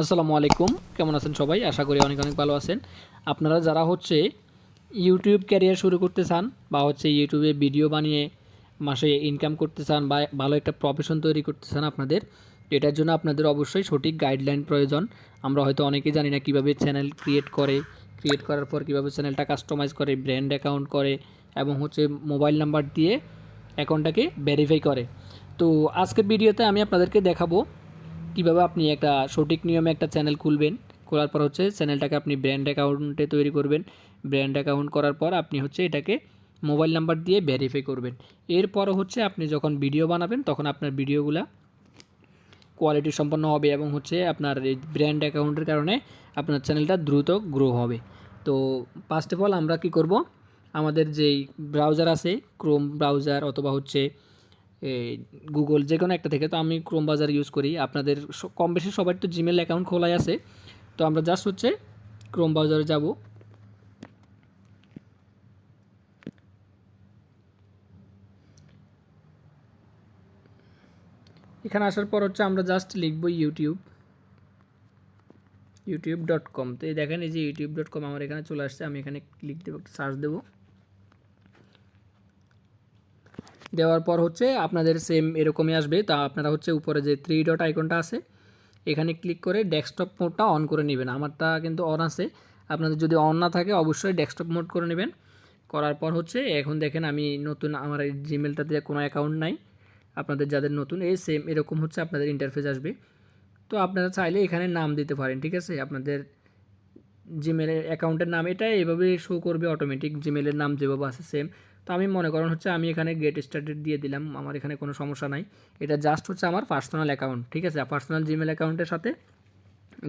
আসসালামু আলাইকুম। কেমন আছেন সবাই? আশা করি অনেক অনেক ভালো আছেন। আপনারা যারা হচ্ছে ইউটিউব ক্যারিয়ার শুরু করতে চান বা হচ্ছে ইউটিউবে ভিডিও বানিয়ে মাসে ইনকাম করতে চান বা ভালো একটা প্রফেশন তৈরি করতে চান আপনাদের, এটার জন্য আপনাদের অবশ্যই সঠিক গাইডলাইন প্রয়োজন। আমরা হয়তো অনেকেই জানি না কীভাবে চ্যানেল ক্রিয়েট করে ক্রিয়েট করার পর কীভাবে চ্যানেলটা কাস্টমাইজ করে ব্র্যান্ড অ্যাকাউন্ট করে এবং হচ্ছে মোবাইল নাম্বার দিয়ে অ্যাকাউন্টটাকে ভেরিফাই করে। তো আজকের ভিডিওতে আমি আপনাদেরকে দেখাবো কীভাবে আপনি একটা সঠিক নিয়মে একটা চ্যানেল খুলবেন? খোলার পর হচ্ছে চ্যানেলটাকে আপনি ব্র্যান্ড অ্যাকাউন্টে তৈরি করবেন। ব্র্যান্ড অ্যাকাউন্ট করার পর আপনি হচ্ছে এটাকে মোবাইল নাম্বার দিয়ে ভেরিফাই করবেন। এরপর হচ্ছে আপনি যখন ভিডিও বানাবেন, তখন আপনার ভিডিওগুলা কোয়ালিটি সম্পন্ন হবে এবং হচ্ছে আপনার এই ব্র্যান্ড অ্যাকাউন্টের কারণে আপনার চ্যানেলটা দ্রুত গ্রো হবে। তো ফার্স্ট অফ অল আমরা কি করব? আমাদের যেই ব্রাউজার আছে ক্রোম ব্রাউজার অথবা হচ্ছে গুগল যে কোনো একটা থেকে। তো আমি ক্রোম ব্রাউজার ইউজ করি। আপনাদের কম বেশি সবার তো জিমেল অ্যাকাউন্ট খোলাই আছে। তো আমরা জাস্ট হচ্ছে ক্রোম ব্রাউজারে যাব। এখানে আসার পর হচ্ছে আমরা জাস্ট লিখব ইউটিউব ইউটিউব ডট কম তো এই দেখেন এই যে ইউটিউব ডট কম আমার এখানে চলে আসছে। আমি এখানে ক্লিক দেবো সার্চ দেবো। দেওয়ার পর হচ্ছে আপনাদের সেম এরকমই আসবে। তা আপনারা হচ্ছে উপরে যে থ্রি ডট আইকনটা আছে, এখানে ক্লিক করে ডেস্কটপ মোডটা অন করে নেবেন। আমারটা কিন্তু অন আছে। আপনাদের যদি অন না থাকে, অবশ্যই ডেস্কটপ মোড করে নেবেন। করার পর হচ্ছে, এখন দেখেন আমি নতুন আমার এই জিমেলটাতে কোনো অ্যাকাউন্ট নাই। আপনাদের যাদের নতুন, এই সেম এরকম হচ্ছে আপনাদের ইন্টারফেস আসবে। তো আপনারা চাইলে এখানে নাম দিতে পারেন, ঠিক আছে? আপনাদের জিমেলের অ্যাকাউন্টের নাম এটা এভাবে শো করবে অটোমেটিক জিমেলের নাম যেভাবে আছে সেম তো আমি মনে করেন হচ্ছে আমি এখানে গেট স্টার্টেড দিয়ে দিলাম, আমার এখানে কোনো সমস্যা নাই। এটা জাস্ট হচ্ছে আমার পার্সোনাল অ্যাকাউন্ট ঠিক আছে? পার্সোনাল জিমেল অ্যাকাউন্টের সাথে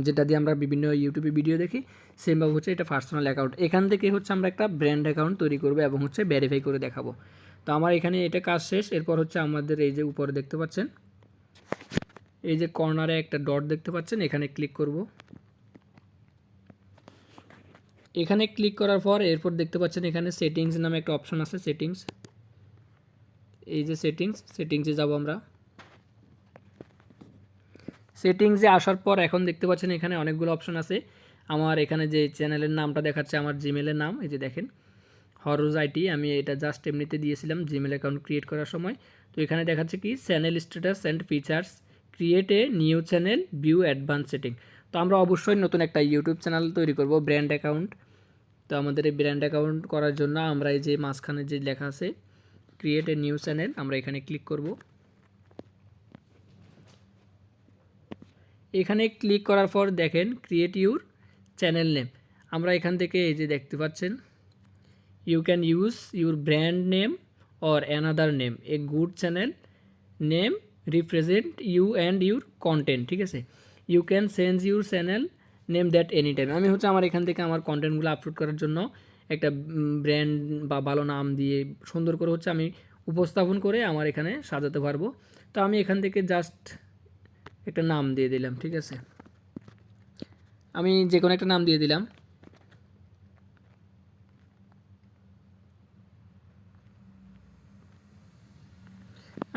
যেটা দিয়ে আমরা বিভিন্ন ইউটিউবে ভিডিও দেখি সেমভাবে হচ্ছে এটা পার্সোনাল অ্যাকাউন্ট এখান থেকে হচ্ছে আমরা একটা ব্র্যান্ড অ্যাকাউন্ট তৈরি করব এবং হচ্ছে ভেরিফাই করে দেখাবো। তো আমার এখানে এটা কাজ শেষ, এরপর হচ্ছে আমাদের এই যে উপরে দেখতে পাচ্ছেন, এই যে কর্নারে একটা ডট দেখতে পাচ্ছেন, এখানে ক্লিক করব। এখানে ক্লিক করার পর এরপর দেখতে পাচ্ছেন এখানে সেটিংস নামে একটা অপশন আছে সেটিংস এই যে সেটিংস সেটিংসে যাব আমরা। সেটিংসে আসার পর এখন দেখতে পাচ্ছেন এখানে অনেকগুলো অপশন আছে। আমার এখানে যে চ্যানেলের নামটা দেখাচ্ছে, আমার জিমেলের নাম, এই যে দেখেন। হরোজ আইটি আমি এটা জাস্ট এমনিতে দিয়েছিলাম জিমেল অ্যাকাউন্ট ক্রিয়েট করার সময়। তো এখানে দেখাচ্ছে কি channel status and features create a new channel view advance setting তো আমরা অবশ্যই নতুন একটা ইউটিউব চ্যানেল তৈরি করব ব্র্যান্ড অ্যাকাউন্ট তো আমাদের এই ব্র্যান্ড অ্যাকাউন্ট করার জন্য আমরা এই যে মাঝখানে যে লেখা আছে ক্রিয়েট এ নিউ চ্যানেল আমরা এখানে ক্লিক করব। এখানে ক্লিক করার পর দেখেন ক্রিয়েট ইউর চ্যানেল নেম আমরা এখান থেকে এই যে দেখতে পাচ্ছেন, you can use your brand name or another name a good channel name represent you and your content ঠিক আছে? You can your channel name that any time আমি হচ্ছে আমার এখান থেকে আমার কন্টেন্টগুলো আপলোড করার জন্য একটা ব্র্যান্ড বা ভালো নাম দিয়ে সুন্দর করে হচ্ছে আমি উপস্থাপন করে আমার এখানে সাজাতে পারব। তো আমি এখান থেকে জাস্ট একটা নাম দিয়ে দিলাম, ঠিক আছে? আমি যে কোনো একটা নাম দিয়ে দিলাম।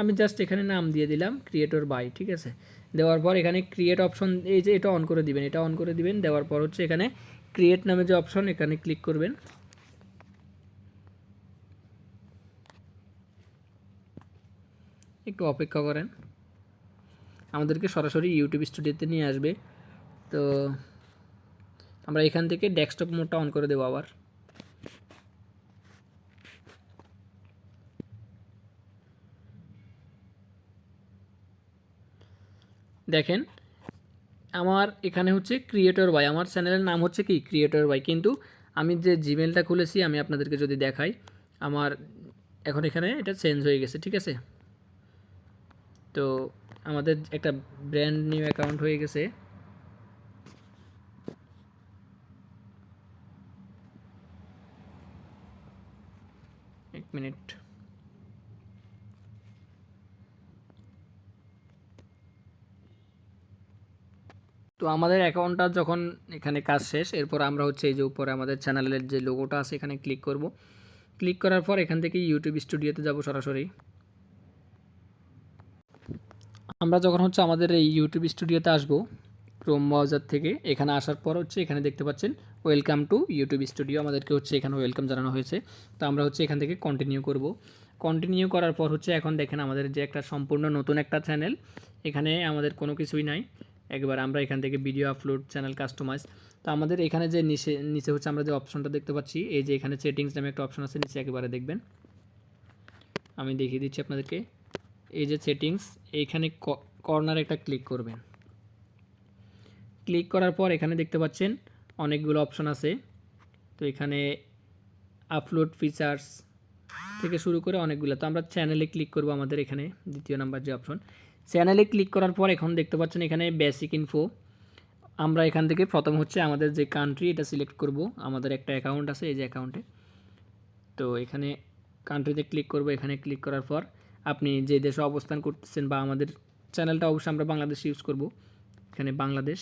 আমি জাস্ট এখানে নাম দিয়ে দিলাম ক্রিয়েটর বাই ঠিক আছে? দেওয়ার পর এখানে ক্রিয়েট অপশন এই যে এটা অন করে দিবেন, এটা অন করে দিবেন, দেওয়ার পর হচ্ছে এখানে ক্রিয়েট নামে যে অপশন এখানে ক্লিক করবেন। একটু অপেক্ষা করেন। আমাদেরকে সরাসরি ইউটিউব স্টুডিওতে নিয়ে আসবে। তো আমরা এখান থেকে ডেস্কটপ মোডটা অন করে দেবো আবার। দেখেন, আমার এখানে হচ্ছে ক্রিয়েটর বাই আমার চ্যানেলের নাম হচ্ছে কি ক্রিয়েটর বাই কিন্তু আমি যে জিমেলটা খুলেছি, আমি আপনাদেরকে যদি দেখাই, আমার এখন এখানে এটা চেঞ্জ হয়ে গেছে, ঠিক আছে? তো আমাদের একটা ব্র্যান্ড নিউ অ্যাকাউন্ট হয়ে গেছে। এক মিনিট। তো আমাদের অ্যাকাউন্টটা যখন এখানে কাজ শেষ, এরপর আমরা হচ্ছে এই যে উপরে আমাদের চ্যানেলের যে লোগোটা আছে, এখানে ক্লিক করব। ক্লিক করার পর এখান থেকে ইউটিউব স্টুডিওতে যাব সরাসরি। আমরা যখন হচ্ছে আমাদের এই ইউটিউব স্টুডিওতে আসব ক্রোম ব্রাউজার থেকে, এখানে আসার পর হচ্ছে এখানে দেখতে পাচ্ছেন ওয়েলকাম টু ইউটিউব স্টুডিও আমাদেরকে হচ্ছে এখানে ওয়েলকাম জানানো হয়েছে। তো আমরা হচ্ছে এখান থেকে কন্টিনিউ করব। কন্টিনিউ করার পর হচ্ছে এখন দেখেন আমাদের যে একটা সম্পূর্ণ নতুন একটা চ্যানেল এখানে আমাদের কোনো কিছুই নাই। একবার আমরা এখান থেকে ভিডিও আপলোড চ্যানেল কাস্টমাইজ তো আমাদের এখানে যে নিচে নিচে হচ্ছে আমরা যে অপশনটা দেখতে পাচ্ছি, এই যে এখানে সেটিংস নামে একটা অপশন আছে, নিচে একেবারে দেখবেন। আমি দেখিয়ে দিচ্ছি আপনাদেরকে। এই যে সেটিংস এইখানে কর্নারে একটা ক্লিক করবেন। ক্লিক করার পর এখানে দেখতে পাচ্ছেন অনেকগুলো অপশন আছে। তো এখানে আপলোড ফিচার্স থেকে শুরু করে অনেকগুলো। তো আমরা চ্যানেলে ক্লিক করব আমাদের এখানে দ্বিতীয় নাম্বার যে অপশন চ্যানেলে ক্লিক করার পর এখন দেখতে পাচ্ছেন এখানে বেসিক ইনফো আমরা এখান থেকে প্রথম হচ্ছে আমাদের যে কান্ট্রি এটা সিলেক্ট করব। আমাদের একটা অ্যাকাউন্ট আছে, এই যে অ্যাকাউন্টে তো এখানে কান্ট্রিতে ক্লিক করব, এখানে ক্লিক করার পর আপনি যে দেশে অবস্থান করতেছেন বা আমাদের চ্যানেলটা অবশ্যই আমরা বাংলাদেশ ইউজ করব। এখানে বাংলাদেশ।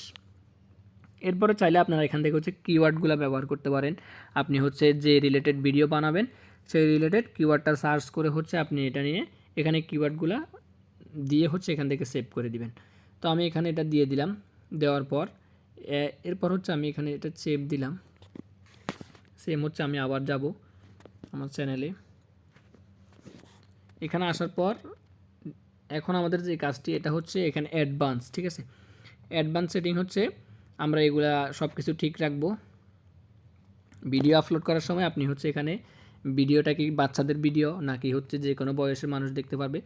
এরপরে চাইলে আপনারা এখান থেকে হচ্ছে কিওয়ার্ডগুলো ব্যবহার করতে পারেন। আপনি হচ্ছে যে রিলেটেড ভিডিও বানাবেন, সেই রিলেটেড কিওয়ার্ডটা সার্চ করে হচ্ছে আপনি এটা নিয়ে এখানে কিওয়ার্ডগুলো দিয়ে হচ্ছে এখান থেকে সেভ করে দিবেন। তো আমি এখানে এটা দিয়ে দিলাম, দেওয়ার পর এরপর হচ্ছে আমি এখানে এটা সেভ দিলাম। সেম হচ্ছে আমি আবার যাব আমার চ্যানেলে এখানে আসার পর, এখন আমাদের যে কাজটি, এটা হচ্ছে এখানে অ্যাডভান্স ঠিক আছে? অ্যাডভান্স সেটিং হচ্ছে, আমরা এগুলা সব কিছু ঠিক রাখব। ভিডিও আপলোড করার সময় আপনি হচ্ছে এখানে ভিডিওটা কি বাচ্চাদের ভিডিও নাকি হচ্ছে যে কোনো বয়সের মানুষ দেখতে পারবে,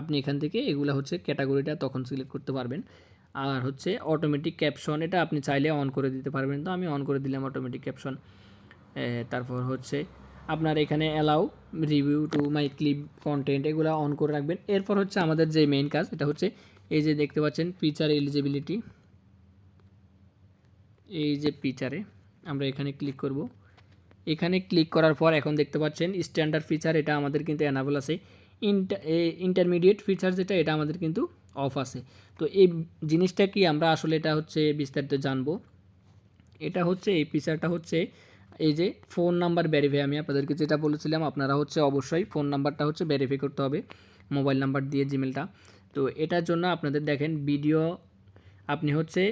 আপনি এখান থেকে এগুলো হচ্ছে ক্যাটাগরিটা তখন সিলেক্ট করতে পারবেন। আর হচ্ছে অটোমেটিক ক্যাপশন এটা আপনি চাইলে অন করে দিতে পারবেন। তো আমি অন করে দিলাম অটোমেটিক ক্যাপশন তারপর হচ্ছে আপনার এখানে allow review to my clip content এগুলো অন করে রাখবেন। এরপর হচ্ছে আমাদের যে মেইন কাজ, এটা হচ্ছে এই যে দেখতে পাচ্ছেন ফিচার এলিজিবিলিটি এই যে ফিচারে আমরা এখানে ক্লিক করব। এখানে ক্লিক করার পর এখন দেখতে পাচ্ছেন স্ট্যান্ডার্ড ফিচার এটা আমাদের কিন্তু অ্যানাবল আছে। ইন্টারমিডিয়েট ফিচার যেটা, এটা আমাদের কিন্তু অফ আছে। তো এই জিনিসটা কি আমরা আসলে এটা হচ্ছে বিস্তারিত জানব। এটা হচ্ছে, এই ফিচারটা হচ্ছে এই যে ফোন নাম্বার ভেরিফাই আমি আপনাদেরকে যেটা বলেছিলাম, আপনারা হচ্ছে অবশ্যই ফোন নাম্বারটা হচ্ছে ভেরিফাই করতে হবে মোবাইল নাম্বার দিয়ে জিমেলটা তো এটার জন্য আপনাদের দেখেন ভিডিও আপনি হচ্ছে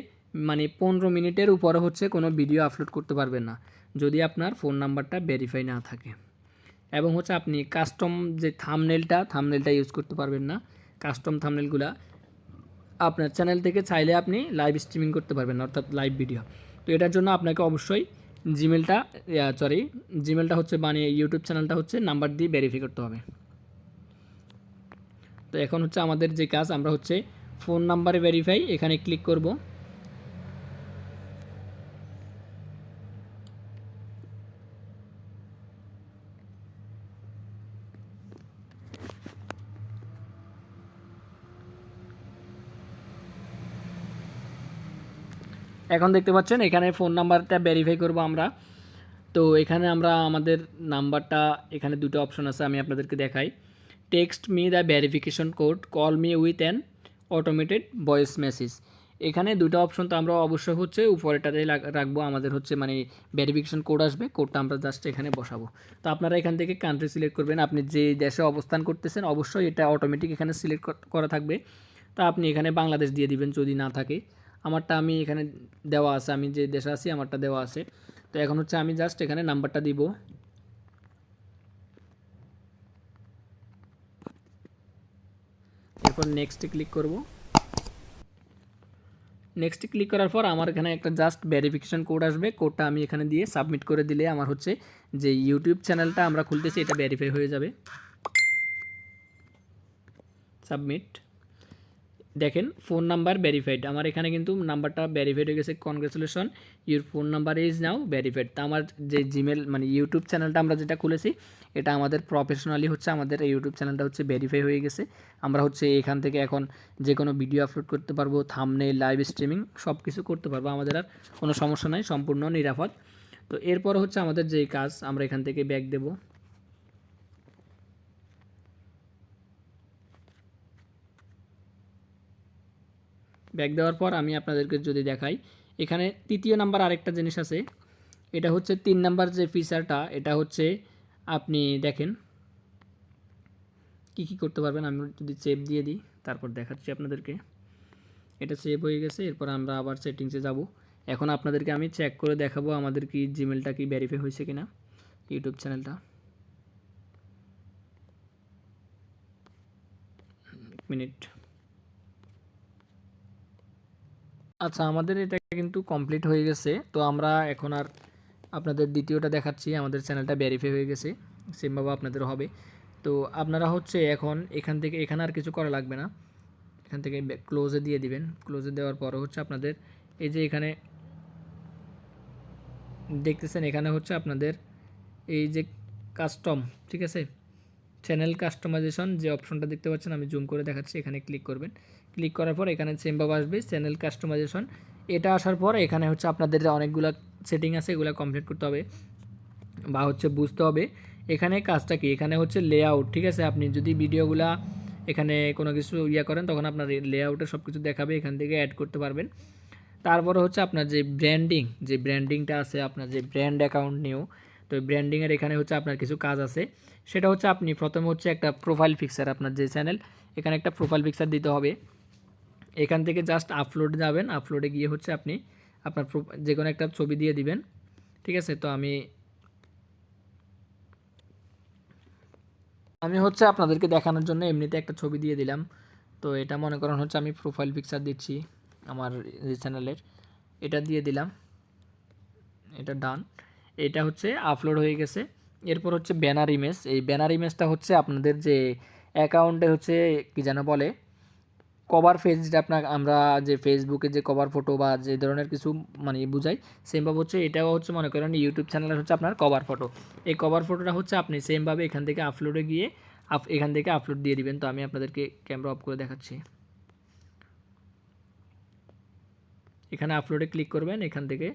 মানে পনেরো মিনিটের উপরে হচ্ছে কোনো ভিডিও আপলোড করতে পারবেন না। যদি আপনার ফোন নাম্বারটা ভেরিফাই না থাকে। এবং হচ্ছে আপনি কাস্টম যে থামনেলটা থামনেলটা ইউজ করতে পারবেন না। কাস্টম থামনেলগুলা আপনার চ্যানেল থেকে চাইলে আপনি লাইভ স্ট্রিমিং করতে পারবেন, অর্থাৎ লাইভ ভিডিও তো এটার জন্য আপনাকে অবশ্যই জিমেলটা সরি জিমেলটা হচ্ছে মানে ইউটিউব চ্যানেলটা হচ্ছে নাম্বার দিয়ে ভেরিফাই করতে হবে। তো এখন হচ্ছে আমাদের যে কাজ, আমরা হচ্ছে ফোন নাম্বারে ভেরিফাই এখানে ক্লিক করব। এখন দেখতে পাচ্ছেন, এখানে ফোন নাম্বারটা ভেরিফাই করব আমরা। তো এখানে আমরা আমাদের নাম্বারটা এখানে দুটো অপশন আছে, আমি আপনাদেরকে দেখাই। Text me the verification code call me with an automated voice message এখানে দুটো অপশন তো আমরা অবশ্যই হচ্ছে উপরেটাতে লাগ- রাখব, আমাদের হচ্ছে মানে ভেরিফিকেশন কোড আসবে কোডটা আমরা জাস্ট এখানে বসাবো। তো আপনারা এখান থেকে কান্ট্রি সিলেক্ট করবেন, আপনি যে দেশে অবস্থান করতেছেন, অবশ্যই এটা অটোমেটিক এখানে সিলেক্ট করা থাকবে। তা আপনি এখানে বাংলাদেশ দিয়ে দিবেন, যদি না থাকে। আমারটা আমি এখানে দেওয়া আছে, আমি যে দেশে আছি আমারটা দেওয়া আছে। তো এখন হচ্ছে আমি জাস্ট এখানে নাম্বারটা দিব। এরপর নেক্সটে ক্লিক করব। নেক্সট ক্লিক করার পর আমার এখানে একটা জাস্ট ভেরিফিকেশন কোড আসবে। কোডটা আমি এখানে দিয়ে সাবমিট করে দিলে আমার হচ্ছে যে ইউটিউব চ্যানেলটা আমরা খুলতেছি, এটা ভেরিফাই হয়ে যাবে। সাবমিট দেখেন ফোন নাম্বার ভেরিফাইড আমার এখানে কিন্তু নাম্বারটা ভেরিফাইড হয়ে গেছে। Congratulation your phone number is now verified তা আমার যে জিমেল মানে ইউটিউব চ্যানেলটা আমরা যেটা খুলেছি, এটা আমাদের প্রফেশনালি হচ্ছে, আমাদের ইউটিউব চ্যানেলটা হচ্ছে ভেরিফাই হয়ে গেছে। আমরা হচ্ছে এখান থেকে এখন যে কোনো ভিডিও আপলোড করতে পারব থামনে লাইভ স্ট্রিমিং সব কিছু করতে পারব। আমাদের আর কোনো সমস্যা নাই, সম্পূর্ণ নিরাপদ। তো এরপর হচ্ছে আমাদের যেই কাজ, আমরা এখান থেকে ব্যাক দেবো। ব্যাক দেওয়ার পর আমি আপনাদেরকে যদি দেখাই, এখানে তৃতীয় নাম্বার আরেকটা জিনিস আছে। এটা হচ্ছে তিন নাম্বার যে ফিচারটা এটা হচ্ছে আপনি দেখেন, কি কি করতে পারবেন, আমি যদি চেপ দিয়ে দিই, তারপর দেখাচ্ছি আপনাদেরকে। এটা সেভ হয়ে গেছে, এরপর আমরা আবার সেটিংসে যাব। এখন আপনাদেরকে আমি চেক করে দেখাবো আমাদের কি জিমেলটা কি ভেরিফাই হয়েছে কিনা ইউটিউব চ্যানেলটা মিনিট আচ্ছা আমাদের এটা কিন্তু কমপ্লিট হয়ে গেছে। তো আমরা এখন আর আপনাদের দ্বিতীয়টা দেখাচ্ছি, আমাদের চ্যানেলটা ভেরিফাই হয়ে গেছে। সেমভাবে আপনাদের হবে। তো আপনারা হচ্ছে এখন এখান থেকে, এখানে আর কিছু করা লাগবে না। এখান থেকে ক্লোজে দিয়ে দিবেন। ক্লোজে দেওয়ার পরে হচ্ছে আপনাদের এই যে এখানে দেখতেছেন, এখানে হচ্ছে আপনাদের এই যে কাস্টম ঠিক আছে? চ্যানেল কাস্টমাইজেশন যে অপশনটা দেখতে পাচ্ছেন, আমি জুম করে দেখাচ্ছি, এখানে ক্লিক করবেন। ক্লিক করার পর এখানে সেমভাবে আসবে চ্যানেল কাস্টমাইজেশন এটা আসার পর এখানে হচ্ছে আপনাদের অনেকগুলো সেটিং আছে, এগুলো কমপ্লিট করতে হবে বা হচ্ছে বুঝতে হবে। এখানে কাজটা কি? এখানে হচ্ছে লেআউট ঠিক আছে? আপনি যদি ভিডিওগুলা এখানে কোনো কিছু ইয়ে করেন, তখন আপনার লেআউটে সব কিছু দেখাবে, এখান থেকে অ্যাড করতে পারবেন। তারপরে হচ্ছে আপনার যে ব্র্যান্ডিং যে ব্র্যান্ডিংটা আছে, আপনার যে ব্র্যান্ড অ্যাকাউন্ট নিয়েও তো ব্র্যান্ডিংয়ের এখানে হচ্ছে আপনার কিছু কাজ আছে। সেটা হচ্ছে আপনি প্রথমে হচ্ছে একটা প্রোফাইল পিকচার আপনার যে চ্যানেল এখানে একটা প্রোফাইল পিকচার দিতে হবে। এখান থেকে জাস্ট আপলোড যাবেন। আপলোডে গিয়ে হচ্ছে আপনি আপনার যে কোনো একটা ছবি দিয়ে দিবেন। ঠিক আছে? তো আমি আমি হচ্ছে আপনাদেরকে দেখানোর জন্য এমনিতে একটা ছবি দিয়ে দিলাম। তো এটা মনে করেন হচ্ছে আমি প্রোফাইল পিকচার দিচ্ছি আমার চ্যানেলের এটা দিয়ে দিলাম। এটা ডান এটা হচ্ছে আপলোড হয়ে গেছে। এরপর হচ্ছে ব্যানার ইমেজ এই ব্যানার ইমেজটা হচ্ছে আপনাদের যে অ্যাকাউন্টে হচ্ছে কি যেন বলে? কভার পেজ যেটা আপনার আমরা যে ফেসবুকে যে কভার ফটো বা যে ধরনের কিছু মানে বুঝাই সেমভাবে হচ্ছে এটাও হচ্ছে মনে করেন ইউটিউব চ্যানেলের হচ্ছে আপনার কভার ফটো এই কভার ফটোটা হচ্ছে আপনি সেমভাবে এখান থেকে আপলোডে গিয়ে আপ, এখান থেকে আপলোড দিয়ে দিবেন। তো আমি আপনাদেরকে ক্যামেরা অফ করে দেখাচ্ছি। এখানে আপলোডে ক্লিক করবেন, এখান থেকে।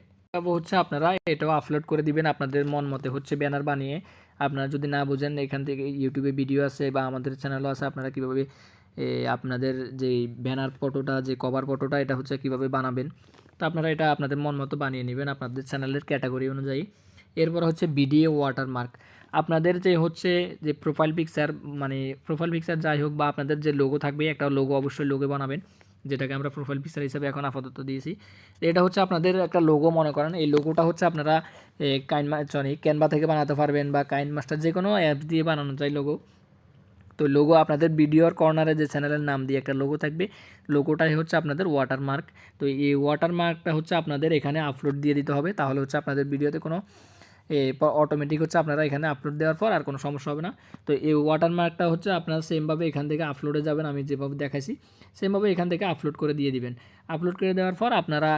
হচ্ছে আপনারা এটাও আপলোড করে দিবেন আপনাদের মন মতে। হচ্ছে ব্যানার বানিয়ে আপনারা যদি না বোঝেন, এখান থেকে ইউটিউবে ভিডিও আছে বা আমাদের চ্যানেলও আছে, আপনারা কীভাবে আপনাদের যে ব্যানার ফটোটা যে কভার ফটোটা এটা হচ্ছে কীভাবে বানাবেন। তো আপনারা এটা আপনাদের মন মতো বানিয়ে নেবেন আপনাদের চ্যানেলের ক্যাটাগরি অনুযায়ী। এরপর হচ্ছে ভিডিও ওয়াটারমার্ক আপনাদের যে হচ্ছে যে প্রোফাইল পিকচার মানে প্রোফাইল পিকচার যাই হোক বা আপনাদের যে লোগো থাকবে, একটা লোগো অবশ্যই লোগো বানাবেন, যেটাকে আমরা প্রোফাইল পিকচার হিসেবে এখন আপাতত দিয়েছি। এটা হচ্ছে আপনাদের একটা লোগো মনে করেন। এই লোগোটা হচ্ছে আপনারা কাইন সরি ক্যানভা থেকে বানাতে পারবেন বা কাইন মাস্টার যে কোনো অ্যাপ দিয়ে বানানো যায় লোগো তো লোগো আপনাদের ভিডিওর কর্নারে যে চ্যানেলের নাম দিয়ে একটা লোগো থাকবে লোগোটাই হচ্ছে আপনাদের ওয়াটারমার্ক তো এই ওয়াটারমার্কটা হচ্ছে আপনাদের এখানে আপলোড দিয়ে দিতে হবে, তাহলে হচ্ছে আপনাদের ভিডিওতে কোনো অটোমেটিক হচ্ছে আপনারা এখানে আপলোড দেওয়ার পর আর কোনো সমস্যা হবে না। তো এই ওয়াটারমার্কটা হচ্ছে আপনারা সেমভাবে এখান থেকে আপলোডে যাবেন, আমি যেভাবে দেখাইছি সেমভাবে এখান থেকে আপলোড করে দিয়ে দিবেন। আপলোড করে দেওয়ার পর আপনারা,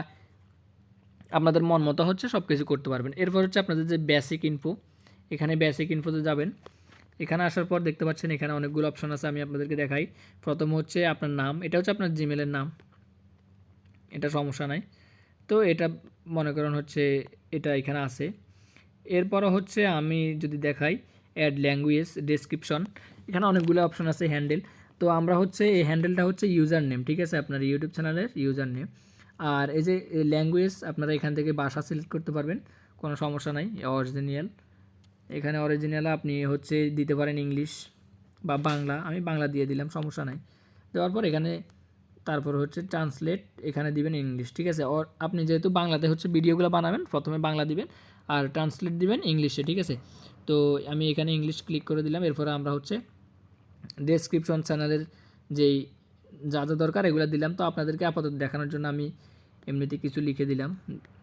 আপনাদের মন মতো হচ্ছে সব কিছু করতে পারবেন। এরপর হচ্ছে আপনাদের যে বেসিক ইনফো এখানে বেসিক ইনফোতে যাবেন। এখানে আসার পর দেখতে পাচ্ছেন এখানে অনেকগুলো অপশন আছে, আমি আপনাদেরকে দেখাই। প্রথম হচ্ছে আপনার নাম, এটা হচ্ছে আপনার জিমেলের নাম। এটা সমস্যা নাই। তো এটা মনে করেন হচ্ছে এটা এখানে আছে। এরপরও হচ্ছে আমি যদি দেখাই অ্যাড ল্যাঙ্গুয়েজ ডেসক্রিপশন এখানে অনেকগুলো অপশন আছে হ্যান্ডেল তো আমরা হচ্ছে, এই হ্যান্ডেলটা হচ্ছে ইউজার নেম ঠিক আছে? আপনার ইউটিউব চ্যানেলের ইউজার নেম আর এই যে ল্যাঙ্গুয়েজ আপনারা এখান থেকে বাসা সিলেক্ট করতে পারবেন, কোনো সমস্যা নাই অরিজিনাল এখানে অরিজিনাল আপনি হচ্ছে দিতে পারেন ইংলিশ বা বাংলা, আমি বাংলা দিয়ে দিলাম, সমস্যা নাই। দেওয়ার পর এখানে তারপর হচ্ছে ট্রান্সলেট এখানে দিবেন ইংলিশ ঠিক আছে? ওর আপনি যেহেতু বাংলাতে হচ্ছে ভিডিওগুলো বানাবেন, প্রথমে বাংলা দিবেন আর ট্রান্সলেট দিবেন ইংলিশে ঠিক আছে? তো আমি এখানে ইংলিশ ক্লিক করে দিলাম, এরপরে আমরা হচ্ছে ডেসক্রিপশন চ্যানেলের যেই যা যা দরকার এগুলো দিলাম। তো আপনাদেরকে আপাতত দেখানোর জন্য আমি এমনিতে কিছু লিখে দিলাম,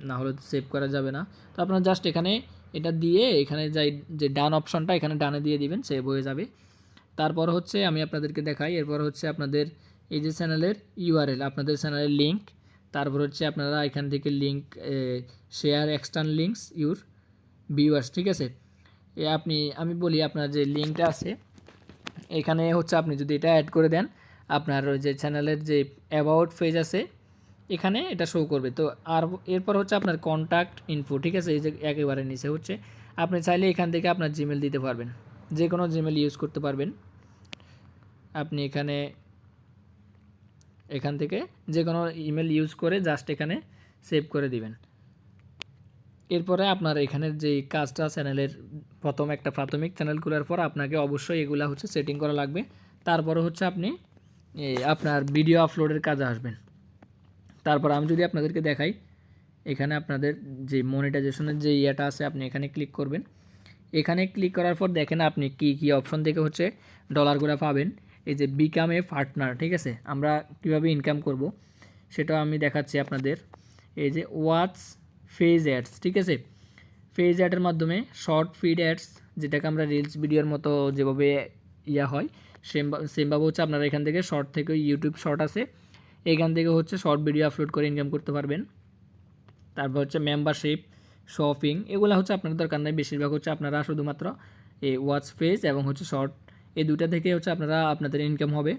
না হলে সেভ করা যাবে না। তো আপনারা জাস্ট এখানে এটা দিয়ে এখানে যাই, যে ডান অপশনটা এখানে ডানে দিয়ে দিবেন সেভ হয়ে যাবে। তারপর হচ্ছে আমি আপনাদেরকে দেখাই, এরপর হচ্ছে আপনাদের এই যে চ্যানেলের ইউআরএল আপনাদের চ্যানেলের লিঙ্ক তারপর হচ্ছে আপনারা এখান থেকে link share extern links your viewers ঠিক আছে? এ, আপনি, আমি বলি আপনার যে লিঙ্কটা আছে, এখানে হচ্ছে আপনি যদি এটা অ্যাড করে দেন, আপনার ওই যে চ্যানেলের যে অ্যাবাউট পেজ আছে এখানে এটা শো করবে। তো আর এরপর হচ্ছে আপনার কন্ট্যাক্ট ইনফো ঠিক আছে? এই যে একেবারে নিচে হচ্ছে। আপনি চাইলে এখান থেকে আপনার জিমেল দিতে পারবেন। যে কোনো জিমেল ইউজ করতে পারবেন। আপনি এখানে, এখান থেকে যে কোনো ইমেল ইউজ করে জাস্ট এখানে সেভ করে দিবেন। এরপরে আপনার এখানের যে কাজটা চ্যানেলের প্রথম একটা প্রাথমিক চ্যানেল খোলার পর আপনাকে অবশ্যই এগুলা হচ্ছে সেটিং করা লাগবে। তারপরে হচ্ছে আপনি আপনার ভিডিও আপলোডের কাজে আসবেন। তারপর আমি যদি আপনাদেরকে দেখাই, এখানে আপনাদের যে মনিটাইজেশনের যে ইয়েটা আছে, আপনি এখানে ক্লিক করবেন। এখানে ক্লিক করার পর দেখেন আপনি কি কি অপশন থেকে হচ্ছে ডলারগুলো পাবেন। এই যে বিকাম এ পার্টনার ঠিক আছে? আমরা কীভাবে ইনকাম করব? সেটা আমি দেখাচ্ছি আপনাদের। এই যে ওয়াচ ফেজ অ্যাডস ঠিক আছে? ফেজ অ্যাডের মাধ্যমে শর্ট ফিড অ্যাডস যেটাকে আমরা রিলস ভিডিওর মতো যেভাবে ইয়া হয়, সেম, সেমভাবে হচ্ছে আপনারা এখান থেকে শর্ট থেকে ইউটিউব শর্ট আছে। এখান থেকে হচ্ছে শর্ট ভিডিও আপলোড করে ইনকাম করতে পারবেন। তারপর হচ্ছে মেম্বারশিপ শপিং এগুলো হচ্ছে আপনার দরকার নেই। বেশিরভাগ হচ্ছে আপনারা শুধুমাত্র এই ওয়াচ পেজ এবং হচ্ছে শর্ট এই দুটা থেকে হচ্ছে আপনারা আপনাদের ইনকাম হবে।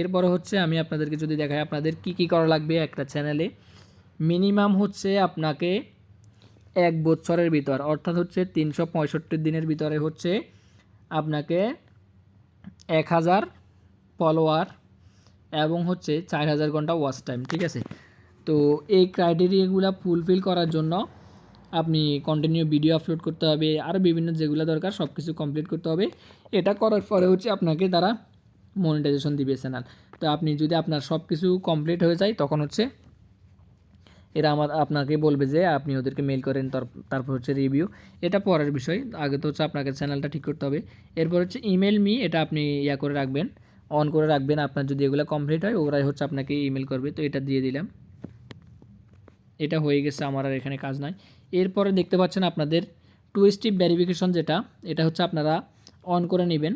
এরপরে হচ্ছে আমি আপনাদেরকে যদি দেখাই, আপনাদের কি কি করা লাগবে একটা চ্যানেলে মিনিমাম হচ্ছে আপনাকে এক বছরের ভিতর, অর্থাৎ হচ্ছে তিনশো পঁয়ষট্টি দিনের ভিতরে হচ্ছে আপনাকে এক হাজার ফলোয়ার এবং হচ্ছে চার হাজার ঘণ্টা ওয়াচ টাইম ঠিক আছে? তো এই ক্রাইটেরিয়াগুলো ফুলফিল করার জন্য আপনি কন্টিনিউ ভিডিও আপলোড করতে হবে আরও বিভিন্ন যেগুলো দরকার সব কিছু কমপ্লিট করতে হবে। এটা করার পরে হচ্ছে আপনাকে তারা মনিটাইজেশন দিবে চ্যানেল তো আপনি যদি আপনার সব কিছু কমপ্লিট হয়ে যায়, তখন হচ্ছে এরা আমার, আপনাকে বলবে যে আপনি ওদেরকে মেল করেন, তার- তারপর হচ্ছে রিভিউ এটা পরের বিষয়। আগে তো হচ্ছে আপনাকে চ্যানেলটা ঠিক করতে হবে। এরপর হচ্ছে ইমেল মি এটা আপনি ইয়া করে রাখবেন। অন করে রাখবেন। আপনার যদি এগুলো কমপ্লিট হয়, ওরাই হচ্ছে আপনাকে ইমেল করবে। তো এটা দিয়ে দিলাম। এটা হয়ে গেছে, আমার আর এখানে কাজ নাই। এরপরে দেখতে পাচ্ছেন আপনাদের টু স্টেপ ভেরিফিকেশন যেটা, এটা হচ্ছে আপনারা অন করে নেবেন।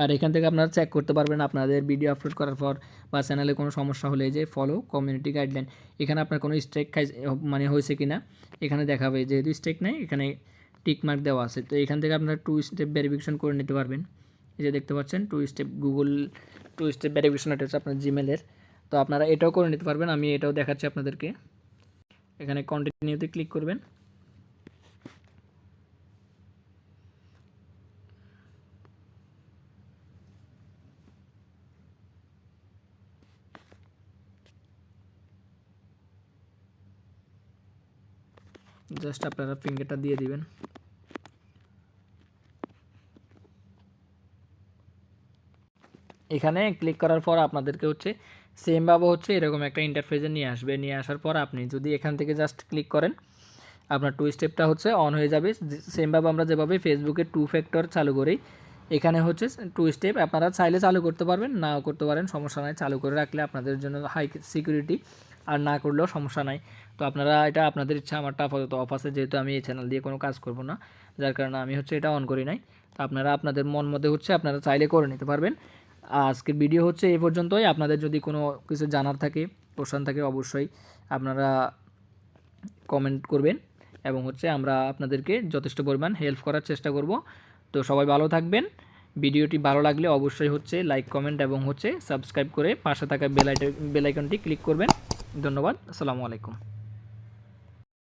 আর এখান থেকে আপনারা চেক করতে পারবেন আপনাদের ভিডিও আপলোড করার পর বা চ্যানেলে কোনো সমস্যা হলে যে ফলো কমিউনিটি গাইডলাইন এখানে আপনার কোনো স্ট্রেক খাই মানে হয়েছে কি না এখানে দেখাবে। যেহেতু স্ট্রেক নেই, এখানে টিক মার্ক দেওয়া আছে। তো এখান থেকে আপনারা টু স্টেপ ভেরিফিকেশন করে নিতে পারবেন। এই যে দেখতে পাচ্ছেন two step Google two step verification এটা হচ্ছে আপনার জিমেলের তো আপনারা এটাও করে নিতে পারবেন, আমি এটাও দেখাচ্ছি আপনাদেরকে। এখানে কন্টিনিউতে ক্লিক করবেন। জাস্ট আপনারা ফিঙ্গারটা দিয়ে দিবেন। এখানে ক্লিক করার পর আপনাদেরকে হচ্ছে সেমভাবে হচ্ছে এরকম একটা ইন্টারফেসে নিয়ে আসবে। নিয়ে আসার পর আপনি যদি এখান থেকে জাস্ট ক্লিক করেন, আপনার টু স্টেপটা হচ্ছে অন হয়ে যাবে। সেমভাবে আমরা যেভাবে ফেসবুকে টু ফ্যাক্টর চালু করি, এখানে হচ্ছে টু স্টেপ আপনারা চাইলে চালু করতে পারবেন, নাও করতে পারেন, সমস্যা নাই। চালু করে রাখলে আপনাদের জন্য হাই সিকিউরিটি আর না করলেও সমস্যা নাই। তো আপনারা এটা আপনাদের ইচ্ছা আমারটা আপাতত অফ আছে, যেহেতু আমি এই চ্যানেল দিয়ে কোনো কাজ করব না, যার কারণে আমি হচ্ছে এটা অন করি নাই। তো আপনারা আপনাদের মন মধ্যে হচ্ছে আপনারা চাইলে করে নিতে পারবেন। আজকের ভিডিও হচ্ছে এ পর্যন্তই। আপনাদের যদি কোনো কিছু জানার থাকে, প্রশ্ন থাকে, অবশ্যই আপনারা কমেন্ট করবেন এবং হচ্ছে আমরা আপনাদেরকে যথেষ্ট পরিমাণ হেল্প করার চেষ্টা করব। তো সবাই ভালো থাকবেন। ভিডিওটি ভালো লাগলে অবশ্যই হচ্ছে লাইক কমেন্ট এবং হচ্ছে সাবস্ক্রাইব করে পাশে থাকা বেলাইটে বেলাইকনটি ক্লিক করবেন। ধন্যবাদ। আসসালামু আলাইকুম।